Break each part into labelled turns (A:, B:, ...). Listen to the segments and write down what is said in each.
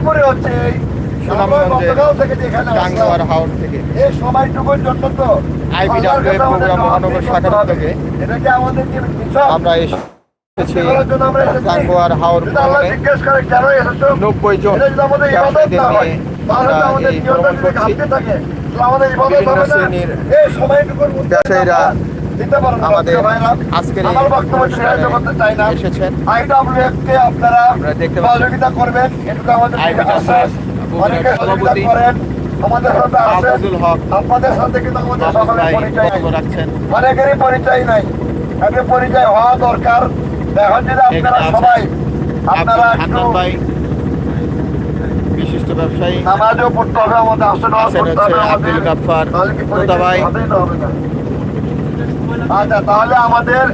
A: উপরে হচ্ছে এই
B: সুনামগঞ্জের
A: গতকাল থেকে যেখানে
B: টাঙ্গুয়ার হাওর থেকে।
A: এই সময়টুকুর জন্য তো
B: IBW
A: আল্লাহর আমাদের
B: মহানগর শাখার উদ্যোগে আমরা এসেছি। টাঙ্গুয়ার হাওর
A: করে?
B: নব্বই জন ব্যবসায়ীদের নিয়ে আমরা এই ভ্রমণ করছি। বিভিন্ন শ্রেণির ব্যবসায়ীরা আমাদের আজকের এসেছেন।
A: আপনারা
B: দেখতে
A: সহযোগিতা করবেন। আমাদের সাথে আপনাদের সাথে কিন্তু আমাদের সকলের পরিচয়
B: রাখছেন।
A: অনেকেরই পরিচয় নাই। পরিচয় হওয়া দরকার। এখন যদি আপনারা সবাই আপনারা একটু
B: বিশিষ্ট ব্যবসায়ী।
A: নামাজও পড়তে হবে আমাদের আসলে।
B: আব্দুল গাফফার
A: কি পরিচয়
B: তোতা ভাই
A: হবেই না হবে না? আচ্ছা তাহলে আমাদের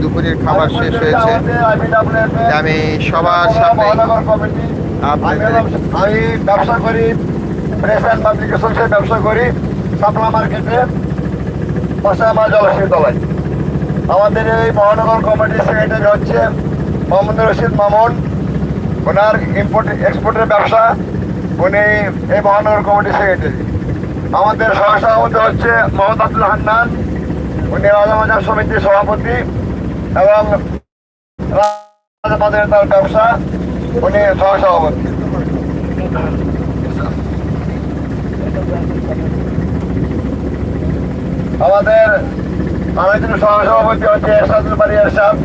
B: দুপুরের খাবার শেষ হয়েছে। আমি সবার সামনে
A: আমি ব্যবসা করি প্রেস অ্যান্ড পাবলিকেশনসে ব্যবসা করি সাপলা মার্কেটে পাশে আমার তলায় আমাদের এই মহানগর কমিটির সেক্রেটারি হচ্ছে মোহাম্মদ রশিদ মামুন। ওনার ইম্পোর্ট এক্সপোর্টের ব্যবসা উনি এই মহানগর কমিটির সেক্রেটারি আমাদের সহসভাপতি হচ্ছে মোহাম্মদ আব্দুল হান্নান। উনি রাজাবাজার সমিতির সভাপতি এবং তার ব্যবসা। উনি সহসভাপতি আমাদের আরেকজন সহসভাপতি হচ্ছে এরশাদুল বাড়ি এরশাদ।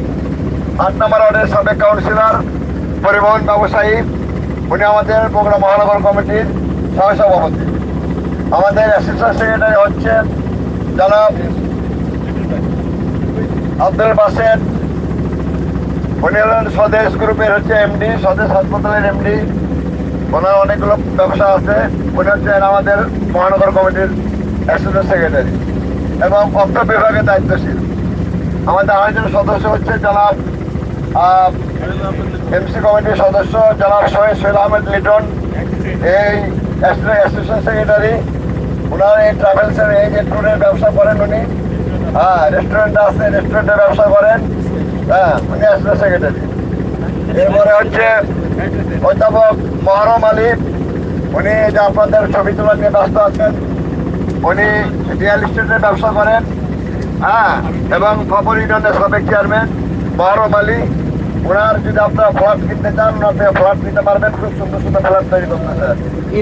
A: আট নম্বর ওয়ার্ডের সাবেক কাউন্সিলর পরিবহন ব্যবসায়ী। উনি আমাদের বগুড়া মহানগর কমিটির সহসভাপতি আমাদের অ্যাসিস্ট্যান্ট সেক্রেটারি হচ্ছে জনাব আব্দুল বাসেদ। উনি হলেন স্বদেশ গ্রুপের হচ্ছে এমডি স্বদেশ হাসপাতালের এমডি ওনার অনেকগুলো ব্যবসা আছে। উনি হচ্ছেন আমাদের মহানগর কমিটির অ্যাসিস্ট্যান্ট সেক্রেটারি এবং অর্থ বিভাগের দায়িত্বশীল। আমাদের আরেকজন সদস্য হচ্ছে জনাব এমসি কমিটির সদস্য জনাব শহীদ সৈল আহমেদ লিটন, এই অ্যাসোসিয়েশন সেক্রেটারি ওনার এই ট্রাভেলসের এই যে ট্যুরের ব্যবসা করেন উনি। হ্যাঁ রেস্টুরেন্ট আছে রেস্টুরেন্টের ব্যবসা করেন। হ্যাঁ উনি অ্যাসোসিয়েশন সেক্রেটারি এরপরে হচ্ছে অধ্যাপক মহরম আলী, উনি যে আপনাদের ছবি তোলা নিয়ে ব্যস্ত আছেন, উনি রিয়েল এস্টেটের ব্যবসা করেন। হ্যাঁ এবং খবর ইউনিয়নের সাবেক চেয়ারম্যান মহরম আলী ওনার যদি আপনারা ফ্ল্যাট কিনতে চান থেকে ফ্ল্যাট নিতে পারবেন। খুব সুন্দর সুন্দর ফ্ল্যাট তৈরি করতেছে।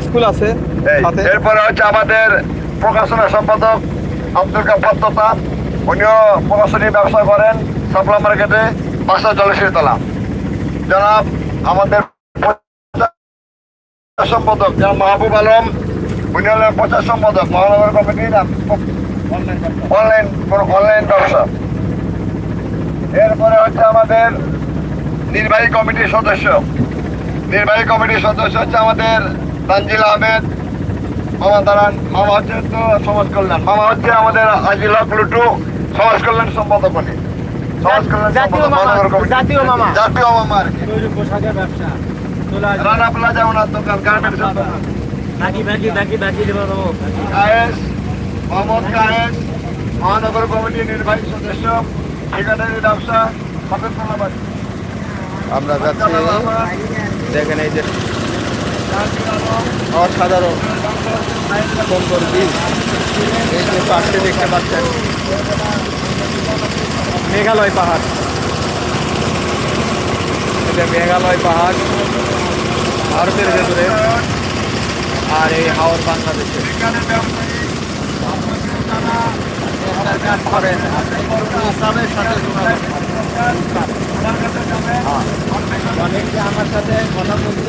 B: স্কুল আছে?
A: এরপরে হচ্ছে আমাদের প্রকাশনা সম্পাদক আব্দুল কাফার তোতা। উনিও প্রকাশনী ব্যবসা করেন সাপলা মার্কেটে বাসা জলসের তলা। জনাব আমাদের সম্পাদক জনাব মাহবুব আলম উনি হলেন প্রচার সম্পাদক মহানগর কমিটির অনলাইন অনলাইন ব্যবসা। এরপরে হচ্ছে আমাদের নির্বাহী কমিটির সদস্য। নির্বাহী কমিটির সদস্য হচ্ছে আমাদের তানজিল আহমেদ মামা দাঁড়ান মামা হচ্ছে তো সমাজ কল্যাণ মামা হচ্ছে আমাদের আজিল হক লুটু সমাজ কল্যাণ সম্পাদক উনি সমাজ কল্যাণ
C: জাতীয় মামা,
A: মহানগর কমিটি।
C: জাতীয় মামা।
A: আর কি।
C: ব্যবসা। তোলা
A: রানা প্লাজা ওনার দোকান গার্মেন্টস
C: বাকি বাকি বাকি বাকি দেবো দেবো।
A: কায়েস মোহাম্মদ কায়েস মহানগর কমিটির নির্বাহী সদস্য সেক্রেটারি ব্যবসা
B: আমরা যাচ্ছি। দেখেন এই যে অসাধারণ সুন্দর বীজ এই যে পাশে দেখতে পাচ্ছেন মেঘালয় পাহাড়। এটা মেঘালয় পাহাড় ভারতের ভেতরে আর এই হাওর বাংলাদেশে। করেন সাথে
C: কথা বলছি